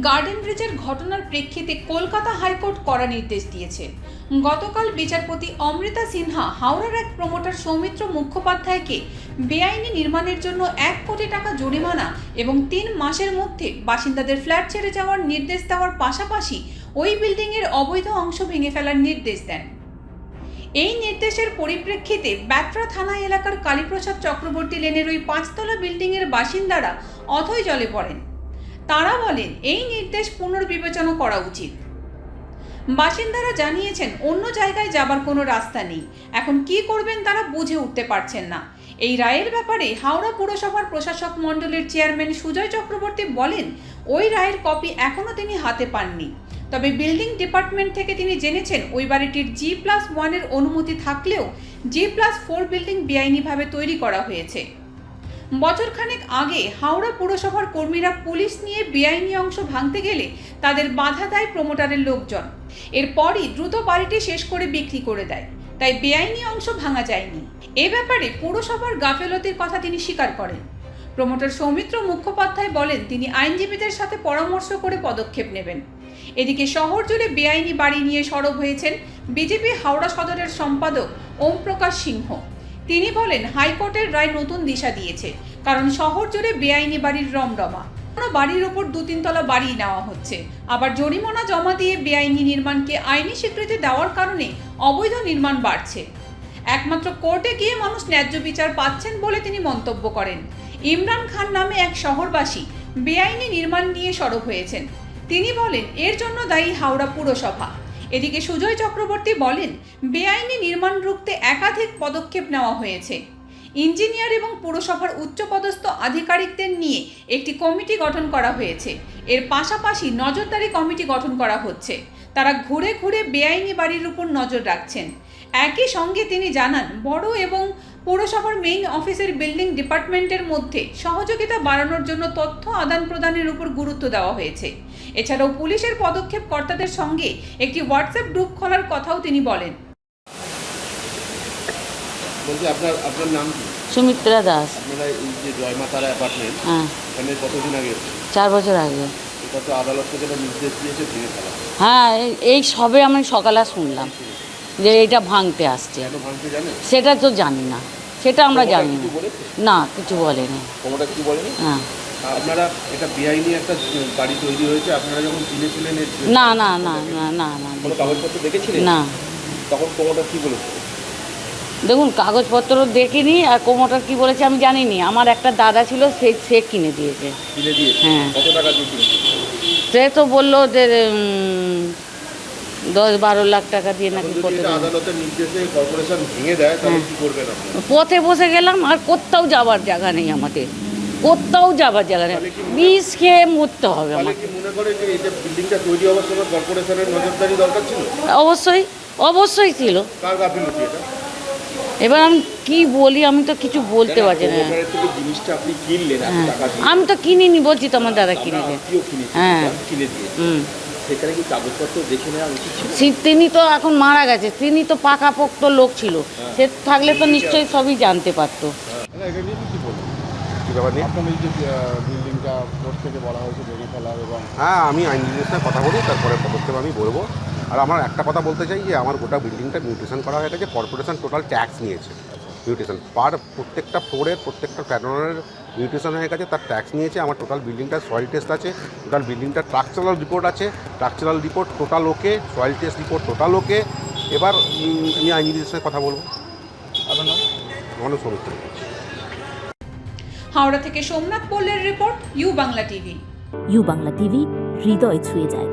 Garden ব্রিজের ঘটনার প্রেক্ষিতে কলকাতা হাইকোর্ট কড়া নির্দেশ দিয়েছে। গতকাল বিচারপতি অমৃতা সিনহা হাওড়ার এক প্রমোটার সৌমিত্র মুখোপাধ্যায়কে বেআইনি নির্মাণের জন্য এক কোটি টাকা জরিমানা এবং তিন মাসের মধ্যে বাসিন্দাদের ফ্ল্যাট ছেড়ে যাওয়ার নির্দেশ দেওয়ার পাশাপাশি ওই বিল্ডিংয়ের অবৈধ অংশ ভেঙে ফেলার নির্দেশ দেন। এই নির্দেশের পরিপ্রেক্ষিতে ব্যাটরা থানা এলাকার কালীপ্রসাদ চক্রবর্তী লেনের ওই পাঁচতলা বিল্ডিংয়ের বাসিন্দারা অথই জলে পড়েন। তারা বলেন, এই নির্দেশ পুনর্বিবেচনা করা উচিত। বাসিন্দারা জানিয়েছেন, অন্য জায়গায় যাবার কোনো রাস্তা নেই। এখন কি করবেন তারা বুঝে উঠতে পারছেন না। এই রায়ের ব্যাপারে হাওড়া পুরসভার প্রশাসক মণ্ডলের চেয়ারম্যান সুজয় চক্রবর্তী বলেন, ওই রায়ের কপি এখনও তিনি হাতে পাননি। তবে বিল্ডিং ডিপার্টমেন্ট থেকে তিনি জেনেছেন, ওই বাড়িটির জি প্লাস ওয়ানের অনুমতি থাকলেও জি প্লাস ফোর বিল্ডিং বেআইনিভাবে তৈরি করা হয়েছে। বছরখানেক আগে হাওড়া পুরসভার কর্মীরা পুলিশ নিয়ে বেআইনি অংশ ভাঙতে গেলে তাদের বাধা দেয় প্রমোটারের লোকজন। এরপরই দ্রুত বাড়িটি শেষ করে বিক্রি করে দেয়। তাই বেআইনি অংশ ভাঙা যায়নি। এ ব্যাপারে পুরসভার গাফেলতির কথা তিনি স্বীকার করেন। প্রমোটার সৌমিত্র মুখোপাধ্যায় বলেন, তিনি আইনজীবীদের সাথে পরামর্শ করে পদক্ষেপ নেবেন। এদিকে শহর জুড়ে বেআইনি বাড়ি নিয়ে সরব হয়েছেন বিজেপি হাওড়া সদরের সম্পাদক ওম প্রকাশ সিংহ। তিনি বলেন, হাইকোর্টের রায় নতুন দিশা দিয়েছে, কারণ শহর জুড়ে বেআইনি বাড়ির রমরমা। কোনো বাড়ির ওপর দু তিনতলা বাড়ি নেওয়া হচ্ছে। আবার জরিমানা জমা দিয়ে বেআইনি নির্মাণকে আইনি স্বীকৃতি দেওয়ার কারণে অবৈধ নির্মাণ বাড়ছে। একমাত্র কোর্টে গিয়ে মানুষ ন্যায্য বিচার পাচ্ছেন বলে তিনি মন্তব্য করেন। ইমরান খান নামে এক শহরবাসী বেআইনি নির্মাণ নিয়ে সরব হয়েছেন। তিনি বলেন, এর জন্য দায়ী হাওড়া পুরসভা। এদিকে সুজয় চক্রবর্তী বলেন, বেআইনি নির্মাণ রুখতে একাধিক পদক্ষেপ নেওয়া হয়েছে। ইঞ্জিনিয়ার এবং পুরসভার উচ্চপদস্থ আধিকারিকদের নিয়ে একটি কমিটি গঠন করা হয়েছে। এর পাশাপাশি নজরদারি কমিটি গঠন করা হচ্ছে। তারা ঘুরে ঘুরে বেআইনি বাড়ির উপর নজর রাখছেন। একই সঙ্গে তিনি জানান, বড় এবং পৌরসভার মেইন অফিসের বিল্ডিং ডিপার্টমেন্টের মধ্যে সহযোগিতা বাড়ানোর জন্য তথ্য আদান প্রদানের উপর গুরুত্ব দেওয়া হয়েছে। এছাড়াও পুলিশের পদক্ষেপ কর্তাদের সঙ্গে একটি হোয়াটসঅ্যাপ গ্রুপ খোলার কথাও তিনি বলেন। বলছি আপনার আপনার নাম কি? সুমিত্রা দাস। আপনারা এই যে জয়মাতারা অ্যাপার্টমেন্ট হ্যাঁ। এখানে কতদিন আগে চার বছর আগে। এটা তো আদালত থেকে একটা নির্দেশ দিয়েছে ভেঙে ফেলা। হ্যাঁ এই- এই সবে আমি সকালে শুনলাম। যে এটা ভাঙতে আসছে। সেটা তো জানি না। সেটা আমরা জানি না। না কিছু বলেনি। হ্যাঁ। আপনারা এটা বেআইনি একটা বাড়ি তৈরি হয়েছে আপনারা যখন কিনেছিলেন না না না না না না কোনো কাগজপত্র দেখেছিলেন না। তখন ক্ষমতা কি বলেছে? দেখুন কাগজপত্র দেখিনি আর কোমোটার কি বলেছে আমি জানিনি। আমার একটা দাদা ছিল সে সে কিনে দিয়েছে। কিনে দিয়েছে? হ্যাঁ। কত টাকা দিয়ে সে তো বলল যে দশ বারো লাখ টাকা দিয়ে নাকি হ্যাঁ। পথে বসে গেলাম আর কোথাও যাবার জায়গা নেই আমাদের। কোথাও যাবার জায়গা নেই। বিষ খেয়ে মরতে হবে আমাকে। অবশ্যই অবশ্যই ছিল। এবার আমি কি বলি আমি তো কিছু বলতে পারছি না। হ্যাঁ। আমি তো কিনিনি বলছি তো আমার দাদা কিনেছে। হ্যাঁ। হুম। সেখানে কি কাগজপত্র দেখে নেওয়া উচিত ছিল? তিনি তো এখন মারা গেছে তিনি তো পাকাপোক্ত লোক ছিল। সে থাকলে তো নিশ্চয়ই সবই জানতে পারতো। না এটা নিয়ে কি বলব? কি ব্যাপার নেই আপনার এই যে বিল্ডিংটা কোর্ট থেকে বলা হয়েছে ভেঙে ফেলার হ্যাঁ আমি আইনজীবীর সাথে কথা বলি তারপরে পদক্ষেপ আমি বলব। আর আমার একটা কথা বলতে চাই যে আমার গোটা বিল্ডিংটা মিউটেশন করা হয়ে গেছে কর্পোরেশন টোটাল ট্যাক্স নিয়েছে। মিউটেশন পার প্রত্যেকটা ফ্লোরের প্রত্যেকটা প্যাটার্নের হয়ে গেছে তার ট্যাক্স নিয়েছে আমার টোটাল বিল্ডিংটার সয়েল টেস্ট আছে টোটাল বিল্ডিংটার স্ট্রাকচারাল রিপোর্ট আছে structural report total okay soil test report total okay এবার আমি আইনজীবীদের সাথে কথা বলব। আপনার নাম? আমার হাওড়া থেকে সোমনাথ পোলের report U Bangla TV U Bangla TV হৃদয় ছুঁয়ে যায়।